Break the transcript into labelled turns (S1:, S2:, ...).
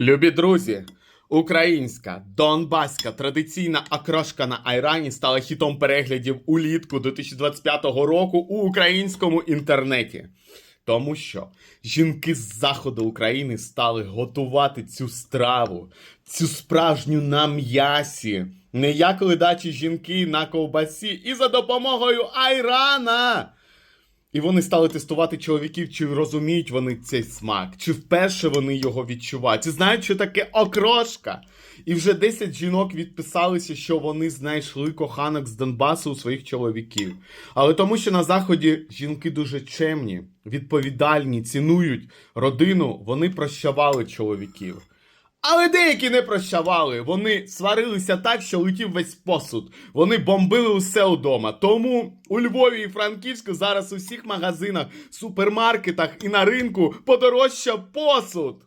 S1: Любі друзі, українська донбаська традиційна окрошка на айрані стала хітом переглядів улітку 2025 року у українському інтернеті. Тому що жінки з заходу України стали готувати цю страву, цю справжню на м'ясі, не як ледачі жінки на ковбасі, і за допомогою айрана. І вони стали тестувати чоловіків, чи розуміють вони цей смак, чи вперше вони його відчувають, чи знають, що таке окрошка. І вже 10 жінок відписалися, що вони знайшли коханок з Донбасу у своїх чоловіків. Але тому, що на заході жінки дуже чемні, відповідальні, цінують родину, вони прощавали чоловіків. Але деякі не прощавали. Вони сварилися так, що летів весь посуд. Вони бомбили усе удома. Тому у Львові і Франківську зараз у всіх магазинах, супермаркетах і на ринку подорожчав посуд.